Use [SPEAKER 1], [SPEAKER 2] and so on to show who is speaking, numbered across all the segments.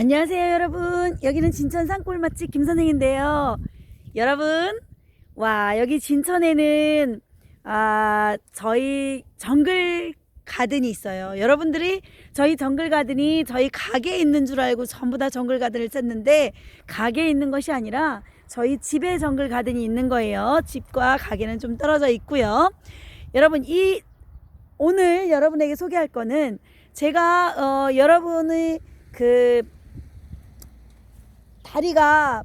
[SPEAKER 1] 안녕하세요 여러분. 여기는 진천 산골 맛집 김선생인데요. 여러분 와 여기 진천에는 아 저희 정글 가든이 있어요. 여러분들이 저희 정글 가든이 저희 가게에 있는 줄 알고 전부 다 정글 가든을 썼는데 가게에 있는 것이 아니라 저희 집에 정글 가든이 있는 거예요. 집과 가게는 좀 떨어져 있고요. 여러분 이 오늘 여러분에게 소개할 거는 제가 어, 여러분의 그 다리가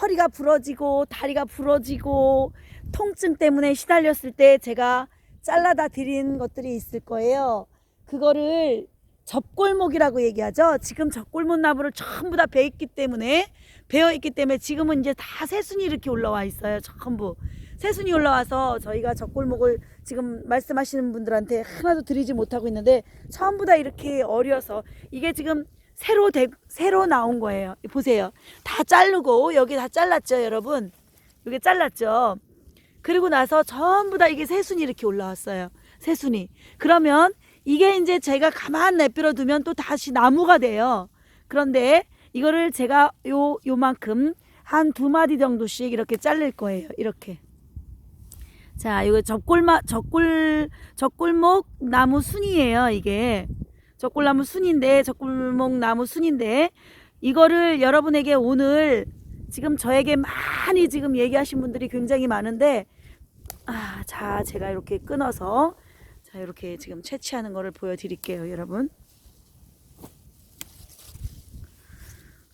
[SPEAKER 1] 허리가 부러지고 다리가 부러지고 통증 때문에 시달렸을 때 제가 잘라다 드린 것들이 있을 거예요. 그거를 접골목이라고 얘기하죠. 지금 접골목 나무를 전부 다 베있기 때문에 베어 있기 때문에 지금은 이제 다 새순이 이렇게 올라와 있어요. 전부 새순이 올라와서 저희가 접골목을 지금 말씀하시는 분들한테 하나도 드리지 못하고 있는데 전부 다 이렇게 어려서 이게 지금 새로 대, 새로 나온 거예요. 보세요. 다 자르고 여기 다 잘랐죠, 여러분. 여기 잘랐죠. 그리고 나서 전부 다 이게 새순이 이렇게 올라왔어요. 새순이. 그러면 이게 이제 제가 가만 내버려 두면 또 다시 나무가 돼요. 그런데 이거를 제가 요 요만큼 한 두 마디 정도씩 이렇게 자를 거예요. 이렇게. 자, 이거 적골마 적골 적골목 나무 순이에요, 이게. 적골나무 순인데 적골목 나무 순인데 이거를 여러분에게 오늘 지금 저에게 많이 지금 얘기하신 분들이 굉장히 많은데 아, 자, 제가 이렇게 끊어서 자, 이렇게 지금 채취하는 거를 보여 드릴게요, 여러분.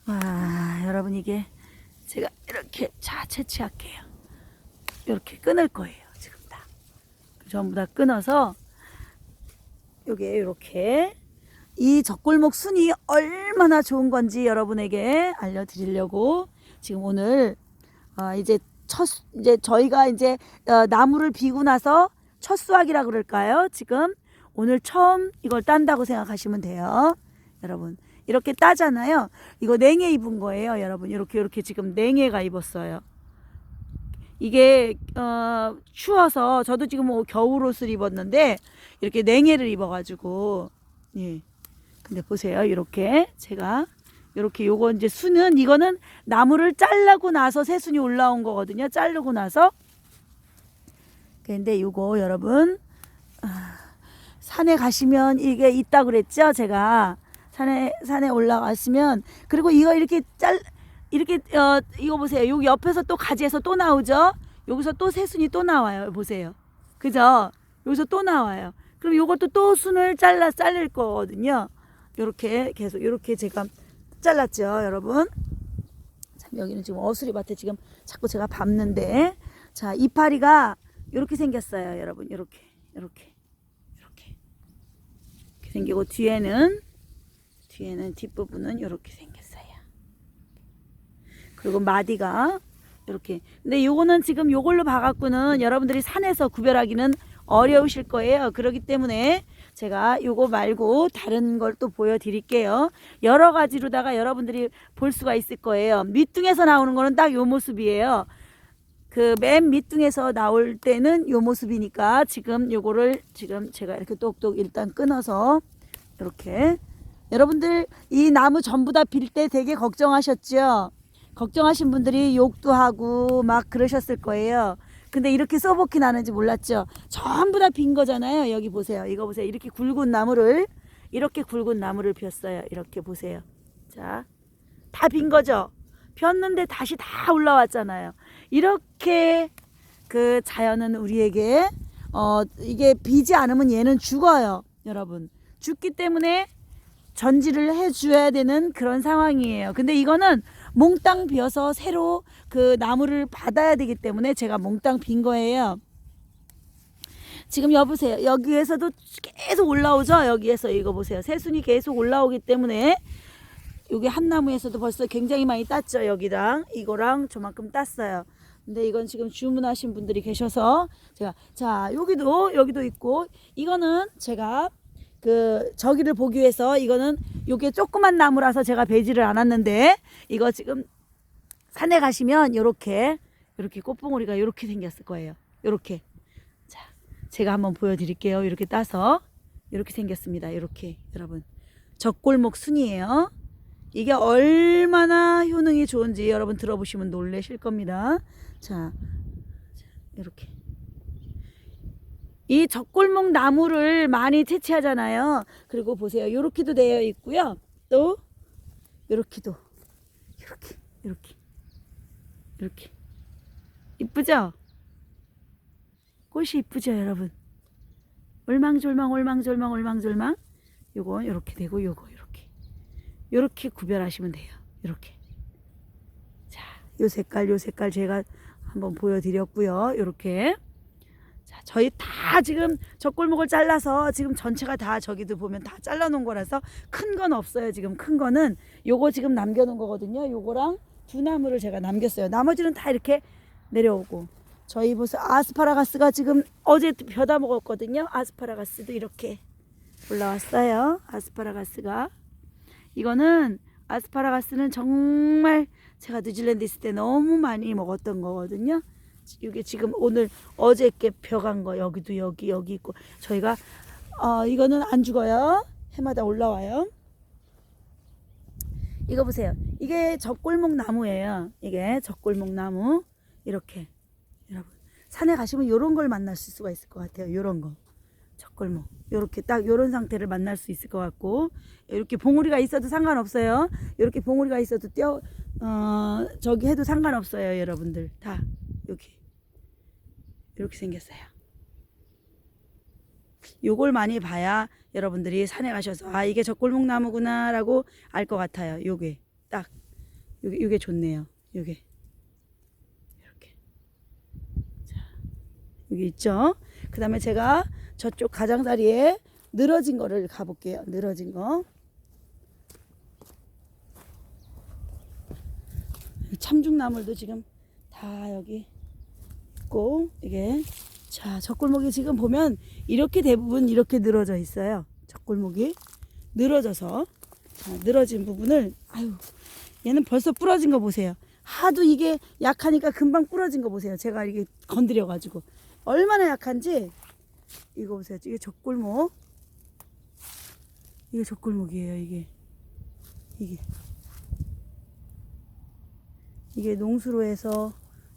[SPEAKER 1] 와, 여러분 이게 제가 이렇게 자 채취할게요. 이렇게 끊을 거예요, 지금 다. 전부 다 끊어서 요게 이렇게 이 적골목 순이 얼마나 좋은 건지 여러분에게 알려드리려고 지금 오늘 어 이제 첫 이제 저희가 이제 어 나무를 비고 나서 첫 수확이라 그럴까요? 지금 오늘 처음 이걸 딴다고 생각하시면 돼요, 여러분. 이렇게 따잖아요. 이거 냉해 입은 거예요, 여러분. 이렇게 이렇게 지금 냉해가 입었어요. 이게 어 추워서 저도 지금 뭐 겨울 옷을 입었는데 이렇게 냉해를 입어가지고 예. 근데 보세요. 이렇게 제가 이렇게 요거 이제 순은 이거는 나무를 잘라고 나서 새순이 올라온 거거든요. 자르고 나서. 근데 요거 여러분 아, 산에 가시면 이게 있다 그랬죠. 제가 산에 산에 올라갔으면 그리고 이거 이렇게 잘 이렇게 어 이거 보세요. 여기 옆에서 또 가지에서 또 나오죠. 여기서 또 새순이 또 나와요. 보세요. 그죠? 여기서 또 나와요. 그럼 요것도 또 순을 잘라 자를 거거든요. 요렇게 계속 요렇게 제가 잘랐죠, 여러분. 참 여기는 지금 어수리 밭에 지금 자꾸 제가 밟는데 자, 이파리가 요렇게 생겼어요, 여러분. 요렇게. 요렇게. 요렇게. 이렇게 생기고 뒤에는 뒤에는 뒷부분은 요렇게 생겼어요. 그리고 마디가 이렇게. 근데 요거는 지금 요걸로 봐갖고는 여러분들이 산에서 구별하기는 어려우실 거예요. 그렇기 때문에 제가 요거 말고 다른 걸 또 보여드릴게요. 여러 가지로다가 여러분들이 볼 수가 있을 거예요. 밑둥에서 나오는 거는 딱 요 모습이에요. 그 맨 밑둥에서 나올 때는 요 모습이니까 지금 요거를 지금 제가 이렇게 똑똑 일단 끊어서 이렇게 여러분들 이 나무 전부 다 빌 때 되게 걱정하셨죠? 걱정하신 분들이 욕도 하고 막 그러셨을 거예요. 근데 이렇게 써먹기 나는지 몰랐죠? 전부 다 빈 거잖아요. 여기 보세요. 이거 보세요. 이렇게 굵은 나무를, 이렇게 굵은 나무를 폈어요. 이렇게 보세요. 자, 다 빈 거죠? 폈는데 다시 다 올라왔잖아요. 이렇게 그 자연은 우리에게, 어, 이게 비지 않으면 얘는 죽어요. 여러분. 죽기 때문에 전지를 해줘야 되는 그런 상황이에요. 근데 이거는 몽땅 비어서 새로 그 나무를 받아야 되기 때문에 제가 몽땅 빈 거예요. 지금 여보세요. 여기에서도 계속 올라오죠. 여기에서 이거 보세요. 새순이 계속 올라오기 때문에 여기 한 나무에서도 벌써 굉장히 많이 땄죠. 여기랑 이거랑 저만큼 땄어요. 근데 이건 지금 주문하신 분들이 계셔서 제가 자 여기도 여기도 있고 이거는 제가 그 저기를 보기 위해서 이거는 요게 조그만 나무라서 제가 베지를 않았는데 이거 지금 산에 가시면 요렇게 요렇게 꽃봉오리가 요렇게 생겼을 거예요. 요렇게 자 제가 한번 보여 드릴게요. 이렇게 따서 이렇게 생겼습니다. 이렇게 여러분 적골목 순이에요. 이게 얼마나 효능이 좋은지 여러분 들어보시면 놀라실 겁니다. 자, 자, 이렇게. 이 적골목 나무를 많이 채취하잖아요. 그리고 보세요. 이렇게도 되어 있고요. 또 이렇게도 이렇게 이렇게 이렇게 이쁘죠? 꽃이 이쁘죠, 여러분? 올망졸망 올망졸망 올망졸망 요건 이렇게 되고 요거 이렇게 이렇게 구별하시면 돼요. 이렇게 자, 요 색깔 요 색깔 제가 한번 보여드렸고요. 이렇게 자, 저희 다 지금 젖골목을 잘라서 지금 전체가 다 저기도 보면 다 잘라놓은 거라서 큰 건 없어요. 지금 큰 거는 요거 지금 남겨놓은 거거든요. 요거랑 두 나무를 제가 남겼어요. 나머지는 다 이렇게 내려오고 저희 보세요. 아스파라가스가 지금 어제 벼다 먹었거든요. 아스파라가스도 이렇게 올라왔어요. 아스파라가스가 이거는 아스파라가스는 정말 제가 뉴질랜드 있을 때 너무 많이 먹었던 거거든요. 이게 지금 오늘 어저께 벼간 거 여기도 여기 여기 있고 저희가 어 이거는 안 죽어요. 해마다 올라와요. 이거 보세요. 이게 젖골목 나무예요. 이게 젖골목 나무 이렇게 여러분 산에 가시면 이런 걸 만날 수가 있을 것 같아요. 이런 거 젖골목 이렇게 딱 이런 상태를 만날 수 있을 것 같고 이렇게 봉우리가 있어도 상관없어요. 이렇게 봉우리가 있어도 떼어 어 저기 해도 상관없어요. 여러분들 다 여기 이렇게 생겼어요. 요걸 많이 봐야 여러분들이 산에 가셔서 아 이게 젖골목 나무구나 라고 알 것 같아요. 요게 딱 요게 요게 좋네요. 요게 이렇게 자 여기 있죠. 그 다음에 제가 저쪽 가장자리에 늘어진 거를 가볼게요. 늘어진 거. 참중나물도 지금 다 여기 있고 이게 자 젖골목이 지금 보면 이렇게 대부분 이렇게 늘어져 있어요. 젖골목이 늘어져서 자, 늘어진 부분을 아유 얘는 벌써 부러진 거 보세요. 하도 이게 약하니까 금방 부러진 거 보세요. 제가 이게 건드려 가지고 얼마나 약한지 이거 보세요. 이게 젖골목 이게 젖골목이에요. 이게 이게 이게 농수로 해서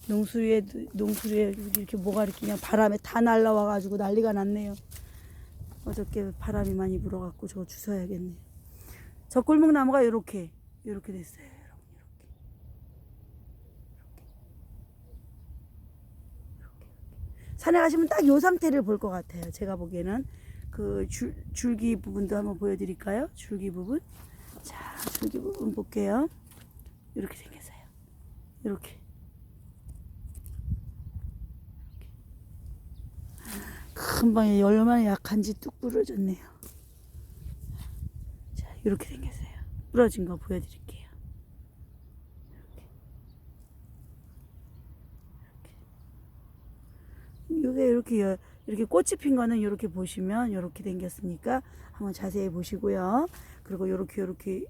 [SPEAKER 1] 농수리에 농수리에 이렇게 뭐가 이렇게 그냥 바람에 다 날라와 가지고 난리가 났네요. 어저께 바람이 많이 불어갖고 저거 주워야겠네요. 젖골목 나무가 이렇게 이렇게 됐어요. 이렇게. 이렇게. 이렇게. 산에 가시면 딱이 상태를 볼 것 같아요. 제가 보기에는 그 줄, 줄기 부분도 한번 보여드릴까요? 줄기 부분. 자, 줄기 부분 볼게요. 이렇게 생겼어요. 이렇게. 큰 방에 얼마나 약한지 뚝 부러졌네요. 자, 이렇게 생겼어요. 부러진 거 보여드릴게요. 이게 이렇게 여- 이렇게 꽃이 핀 거는 이렇게 보시면 이렇게 생겼으니까 한번 자세히 보시고요. 그리고 이렇게 이렇게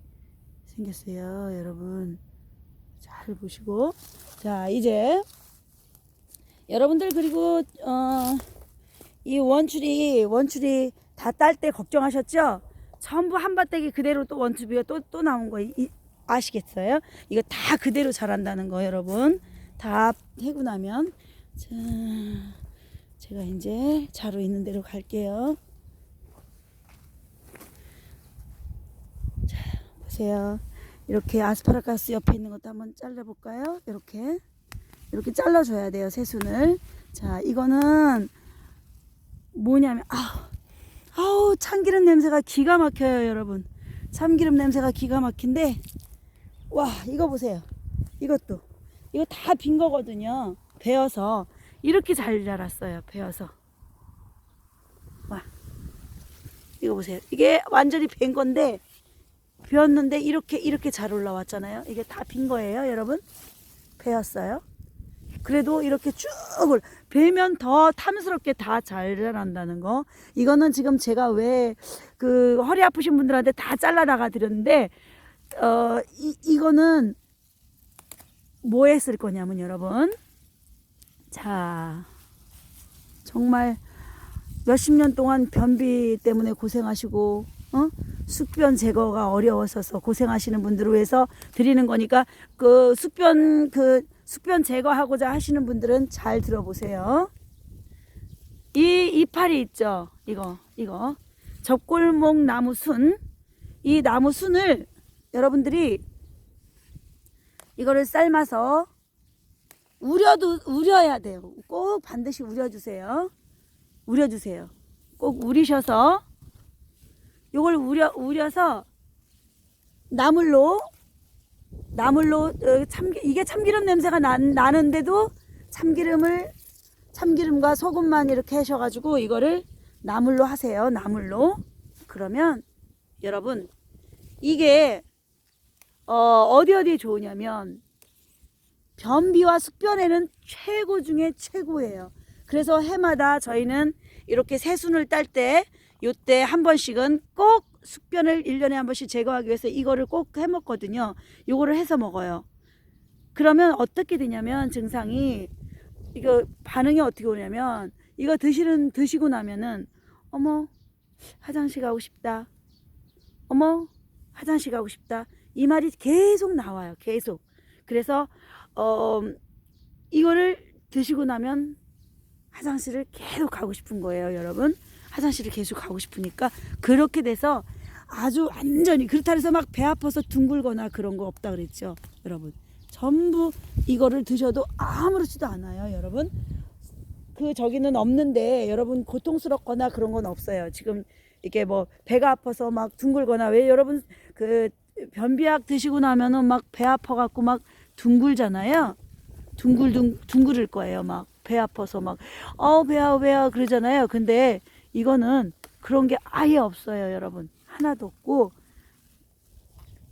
[SPEAKER 1] 생겼어요, 여러분. 잘 보시고 자 이제 여러분들 그리고 어. 이 원추리 원추리 다 딸 때 걱정하셨죠? 전부 한밭대기 그대로 또 원추비가 또 또 나온 거 이, 아시겠어요? 이거 다 그대로 자란다는 거 여러분 다 해고 나면 자 제가 이제 자루 있는 대로 갈게요. 자 보세요. 이렇게 아스파라가스 옆에 있는 것도 한번 잘라볼까요? 이렇게 이렇게 잘라줘야 돼요 새순을. 자 이거는 뭐냐면 아우, 아우 참기름 냄새가 기가 막혀요 여러분. 참기름 냄새가 기가 막힌데 와 이거 보세요. 이것도. 이거 다 빈 거거든요. 베어서. 이렇게 잘 자랐어요 베어서. 와. 이거 보세요. 이게 완전히 벤 건데 비었는데 이렇게 이렇게 잘 올라왔잖아요. 이게 다 빈 거예요 여러분? 베었어요 그래도 이렇게 쭉 올- 베면 더 탐스럽게 다 잘 자란다는 거. 이거는 지금 제가 왜 그 허리 아프신 분들한테 다 잘라 나가 드렸는데 어 이, 이거는 뭐 했을 거냐면 여러분 자 정말 몇십 년 동안 변비 때문에 고생하시고 어 숙변 제거가 어려워서 고생하시는 분들을 위해서 드리는 거니까 그 숙변 그 숙변 제거하고자 하시는 분들은 잘 들어보세요. 이 이파리 있죠. 이거 이거 접골목 나무 순. 이 나무 순을 여러분들이 이거를 삶아서 우려도 우려야 돼요. 꼭 반드시 우려주세요. 우려주세요. 꼭 우리셔서 요걸 우려 우려서 나물로 나물로 어, 참 이게 참기름 냄새가 나, 나는데도 참기름을 참기름과 소금만 이렇게 하셔가지고 이거를 나물로 하세요. 나물로 그러면 여러분 이게 어, 어디 어디 좋으냐면 변비와 숙변에는 최고 중에 최고예요. 그래서 해마다 저희는 이렇게 새순을 딸때 요때 한 번씩은 꼭 숙변을 일년에 한 번씩 제거하기 위해서 이거를 꼭 해 먹거든요. 요거를 해서 먹어요. 그러면 어떻게 되냐면 증상이 이거 반응이 어떻게 오냐면 이거 드시는 드시고 나면은 어머 화장실 가고 싶다. 어머 화장실 가고 싶다. 이 말이 계속 나와요. 계속. 그래서 어 이거를 드시고 나면 화장실을 계속 가고 싶은 거예요, 여러분. 화장실을 계속 가고 싶으니까 그렇게 돼서 아주 완전히 그렇다 해서 막 배 아파서 둥글거나 그런 거 없다 그랬죠, 여러분. 전부 이거를 드셔도 아무렇지도 않아요, 여러분. 그 저기는 없는데 여러분 고통스럽거나 그런 건 없어요. 지금 이게 뭐 배가 아파서 막 둥글거나 왜 여러분 그 변비약 드시고 나면은 막 배 아파 갖고 막 둥글잖아요. 둥글둥 둥글을 거예요. 막 배 아파서 막 어 배야 배야 그러잖아요. 근데 이거는 그런 게 아예 없어요, 여러분. 하나도 없고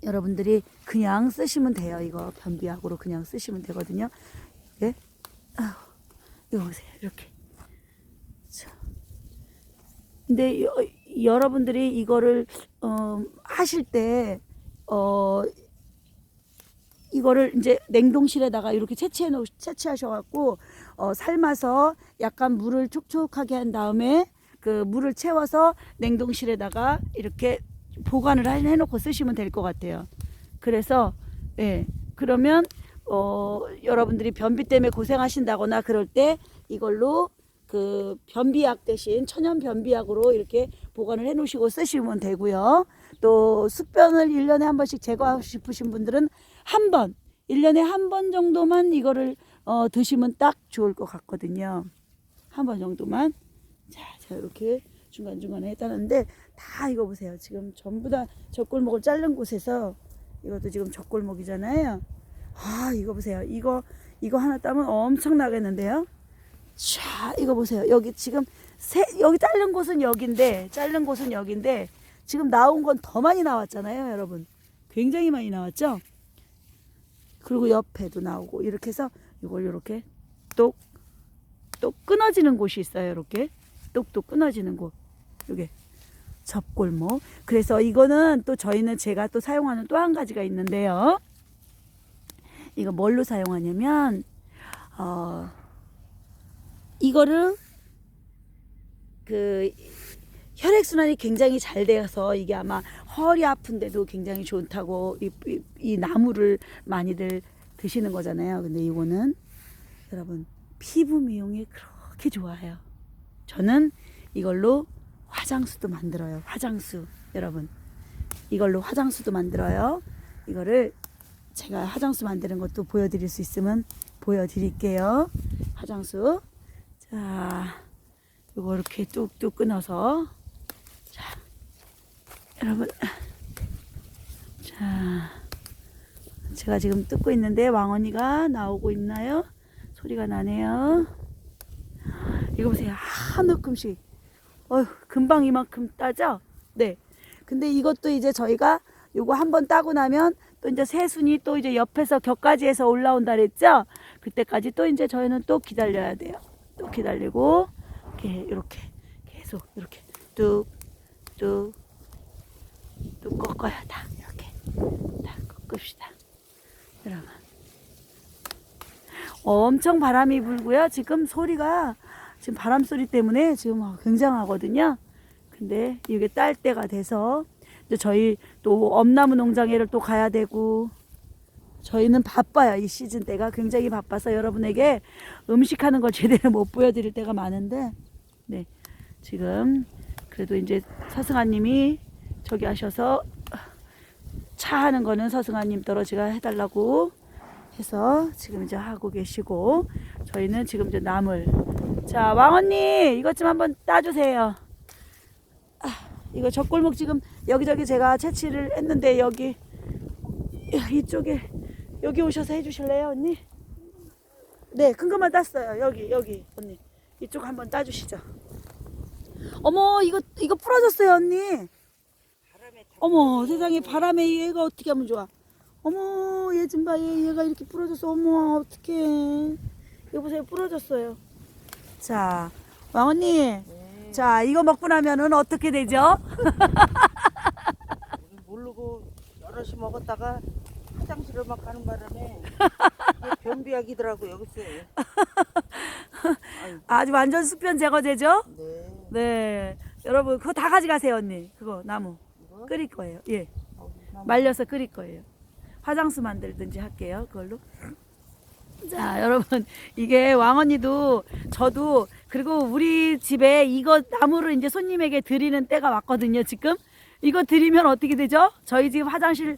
[SPEAKER 1] 여러분들이 그냥 쓰시면 돼요. 이거 변비약으로 그냥 쓰시면 되거든요. 예? 아휴, 이거 보세요. 이렇게. 자. 근데 여, 여러분들이 이거를 어, 하실 때 어, 이거를 이제 냉동실에다가 이렇게 채취해 놓 채취하셔 갖고 어, 삶아서 약간 물을 촉촉하게 한 다음에 그 물을 채워서 냉동실에다가 이렇게 보관을 해- 해놓고 쓰시면 될 것 같아요. 그래서 예 그러면 어, 여러분들이 변비 때문에 고생하신다거나 그럴 때 이걸로 그 변비약 대신 천연 변비약으로 이렇게 보관을 해 놓으시고 쓰시면 되고요. 또 숙변을 1년에 한 번씩 제거하고 싶으신 분들은 한 번, 1년에 한 번 정도만 이거를 어, 드시면 딱 좋을 것 같거든요. 한 번 정도만. 이렇게 중간중간에 해놨는데 다 이거 보세요. 지금 전부 다 젖골목을 자른 곳에서 이것도 지금 젖골목이잖아요. 아, 이거 보세요. 이거 이거 하나 따면 엄청 나겠는데요. 자, 이거 보세요. 여기 지금 세, 여기 자른 곳은 여기인데, 자른 곳은 여기인데, 지금 나온 건 더 많이 나왔잖아요, 여러분. 굉장히 많이 나왔죠? 그리고 옆에도 나오고, 이렇게 해서 이걸 이렇게 똑, 똑 끊어지는 곳이 있어요, 이렇게. 똑똑 끊어지는 곳. 요게. 접골목. 그래서 이거는 또 저희는 제가 또 사용하는 또 한 가지가 있는데요. 이거 뭘로 사용하냐면, 어, 이거를 그 혈액 순환이 굉장히 잘 되어서 이게 아마 허리 아픈데도 굉장히 좋다고 이, 이, 이 나무를 많이들 드시는 거잖아요. 근데 이거는 여러분 피부 미용에 그렇게 좋아요. 저는 이걸로 화장수도 만들어요. 화장수 여러분 이걸로 화장수도 만들어요. 이거를 제가 화장수 만드는 것도 보여드릴 수 있으면 보여드릴게요. 화장수. 자, 요거 이렇게 뚝뚝 끊어서. 자, 여러분. 자, 제가 지금 뜯고 있는데 왕언니가 나오고 있나요? 소리가 나네요. 이거 보세요. 한 움큼씩. 어휴, 금방 이만큼 따죠? 네. 근데 이것도 이제 저희가 요거 한 번 따고 나면 또 이제 새순이 또 이제 옆에서 격가지에서 올라온다 그랬죠? 그때까지 또 이제 저희는 또 기다려야 돼요. 또 기다리고 이렇게 이렇게 계속 이렇게 뚝뚝 뚝 꺾어요 다 이렇게 다 꺾읍시다 여러분 엄청 바람이 불고요 지금 소리가 지금 바람 소리 때문에 지금 굉장하거든요 근데 이게 딸 때가 돼서 근데 저희 또 엄나무 농장에를 또 가야 되고 저희는 바빠요. 이 시즌 때가 굉장히 바빠서 여러분에게 음식하는 걸 제대로 못 보여드릴 때가 많은데, 네. 지금 그래도 이제 서승아님이 저기 하셔서 차 하는 거는 서승아님 떨어지가 해달라고 해서 지금 이제 하고 계시고 저희는 지금 이제 나물 자 왕언니 이것 좀 한번 따주세요. 아, 이거 젖골목 지금 여기저기 제가 채취를 했는데 여기 이쪽에 여기 오셔서 해주실래요 언니? 네 큰 것만 땄어요. 여기 여기 언니. 이쪽 한번 따주시죠. 어머 이거 이거 부러졌어요 언니. 어머 세상에 바람에 얘가 어떻게 하면 좋아? 어머 얘 좀 봐 얘, 얘가 이렇게 부러졌어. 어머 어떡해. 이거 보세요 부러졌어요 자 왕 언니 자 이거 먹고 나면은 어떻게 되죠?
[SPEAKER 2] 모르고 여럿이 먹었다가 화장실을 막 가는 바람에 이게 변비약이더라고 여기서.
[SPEAKER 1] 아주 완전 숙변 제거제죠?
[SPEAKER 2] 네.
[SPEAKER 1] 네 여러분 그거 다 가져가세요 언니 그거 나무
[SPEAKER 2] 이거
[SPEAKER 1] 끓일 거예요 예
[SPEAKER 2] 어, 나무.
[SPEAKER 1] 말려서 끓일 거예요. 화장수 만들든지 할게요. 그걸로. 자, 여러분, 이게 왕언니도 저도 그리고 우리 집에 이거 나무를 이제 손님에게 드리는 때가 왔거든요. 지금 이거 드리면 어떻게 되죠? 저희 집 화장실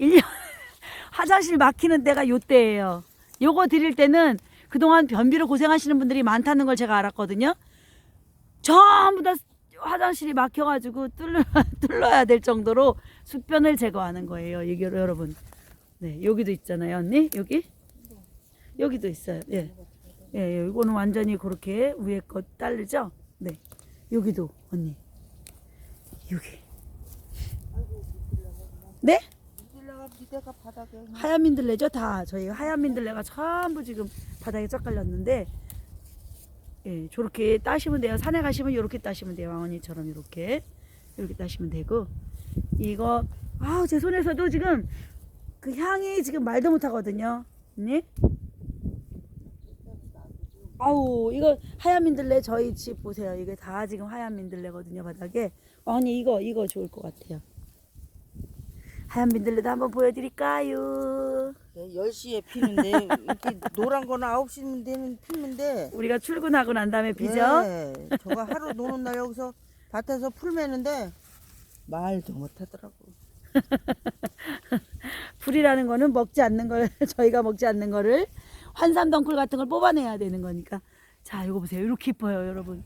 [SPEAKER 1] 1년 화장실 막히는 때가 요 때예요. 요거 드릴 때는 그동안 변비로 고생하시는 분들이 많다는 걸 제가 알았거든요. 전부 다 화장실이 막혀가지고 뚫려, 뚫려야 될 정도로 숙변을 제거하는 거예요. 이게 여러분. 네, 여기도 있잖아요, 언니. 여기? 여기도 있어요. 예. 예, 예, 이거는 완전히 그렇게 위에 거 딸리죠? 네. 여기도, 언니. 여기. 네? 하얀 민들레죠? 다. 저희 하얀 민들레가 전부 지금 바닥에 쫙 깔렸는데, 예, 저렇게 따시면 돼요. 산에 가시면 이렇게 따시면 돼요. 왕언니처럼 이렇게. 이렇게 따시면 되고. 이거, 아우, 제 손에서도 지금 그 향이 지금 말도 못 하거든요. 언니? 아우, 이거 하얀 민들레 저희 집 보세요. 이게 다 지금 하얀 민들레거든요. 바닥에. 왕언니, 이거, 이거 좋을 것 같아요. 하얀 민들레도 한번 보여드릴까요?
[SPEAKER 2] 네, 10시에 피는데 이렇게 노란 거는 9시 되면 피는데
[SPEAKER 1] 우리가 출근하고 난 다음에 비죠?
[SPEAKER 2] 네, 저거 하루 노는 날 여기서 밭에서 풀 매는데 말도 못 하더라고.
[SPEAKER 1] 풀이라는 거는 먹지 않는 걸 저희가 먹지 않는 거를 환삼 덩굴 같은 걸 뽑아내야 되는 거니까. 자 이거 보세요. 이렇게 이뻐요 여러분.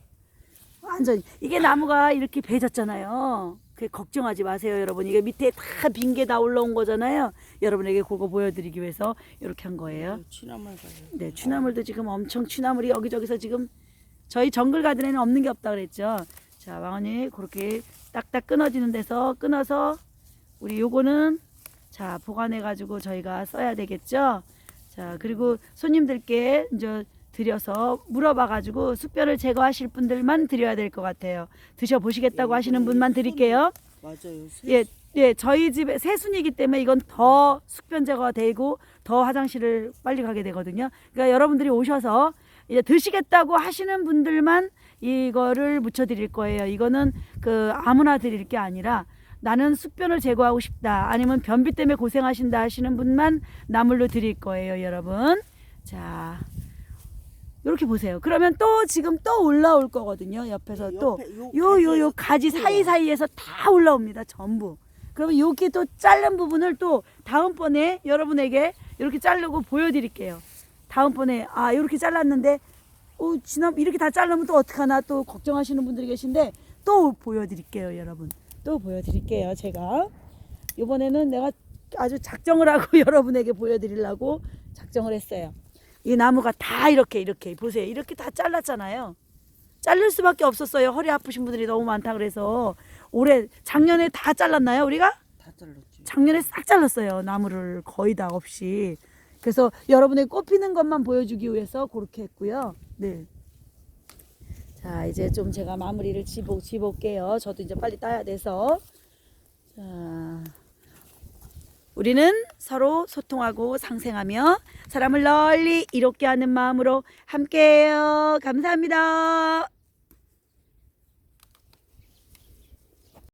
[SPEAKER 1] 완전 이게 나무가 이렇게 배졌잖아요. 그 걱정하지 마세요 여러분. 이게 밑에 다 빈 게 다 올라온 거잖아요. 여러분에게 그거 보여드리기 위해서 이렇게 한 거예요.
[SPEAKER 2] 취나물 가요.
[SPEAKER 1] 네 취나물도 지금 엄청 취나물이 여기저기서 지금 저희 정글 가든에는 없는 게 없다 그랬죠. 자 왕언니 그렇게 딱딱 끊어지는 데서 끊어서 우리 요거는 자 보관해 가지고 저희가 써야 되겠죠 자 그리고 손님들께 이제 드려서 물어봐 가지고 숙변을 제거하실 분들만 드려야 될 것 같아요 드셔 보시겠다고 하시는 분만 드릴게요
[SPEAKER 2] 맞아요.
[SPEAKER 1] 예, 예, 저희 집에 새순이기 때문에 이건 더 숙변 제거가 되고 더 화장실을 빨리 가게 되거든요. 그러니까 여러분들이 오셔서 이제 드시겠다고 하시는 분들만 이거를 묻혀 드릴 거예요. 이거는 그 아무나 드릴 게 아니라 나는 숙변을 제거하고 싶다. 아니면 변비 때문에 고생하신다 하시는 분만 나물로 드릴 거예요, 여러분. 자. 이렇게 보세요. 그러면 또 지금 또 올라올 거거든요. 옆에서 또
[SPEAKER 2] 요
[SPEAKER 1] 요 요 가지 사이사이에서 다 올라옵니다. 전부. 그러면 여기 또 자른 부분을 또 다음번에 여러분에게 이렇게 자르고 보여드릴게요. 다음번에 아 이렇게 잘랐는데 어 지난 이렇게 다 자르면 또 어떡하나 또 걱정하시는 분들이 계신데 또 보여드릴게요, 여러분. 또 보여드릴게요, 제가. 이번에는 내가 아주 작정을 하고 여러분에게 보여드리려고 작정을 했어요. 이 나무가 다 이렇게 이렇게 보세요. 이렇게 다 잘랐잖아요. 자를 수밖에 없었어요. 허리 아프신 분들이 너무 많다 그래서 올해 작년에 다 잘랐나요? 우리가
[SPEAKER 2] 다 잘랐지.
[SPEAKER 1] 작년에 싹 잘랐어요. 나무를 거의 다 없이. 그래서 여러분의 꽃피는 것만 보여주기 위해서 그렇게 했고요. 네. 자 이제 좀 제가 마무리를 지보 지볼게요. 저도 이제 빨리 따야 돼서. 자. 우리는 서로 소통하고 상생하며 사람을 널리 이롭게 하는 마음으로 함께해요. 감사합니다.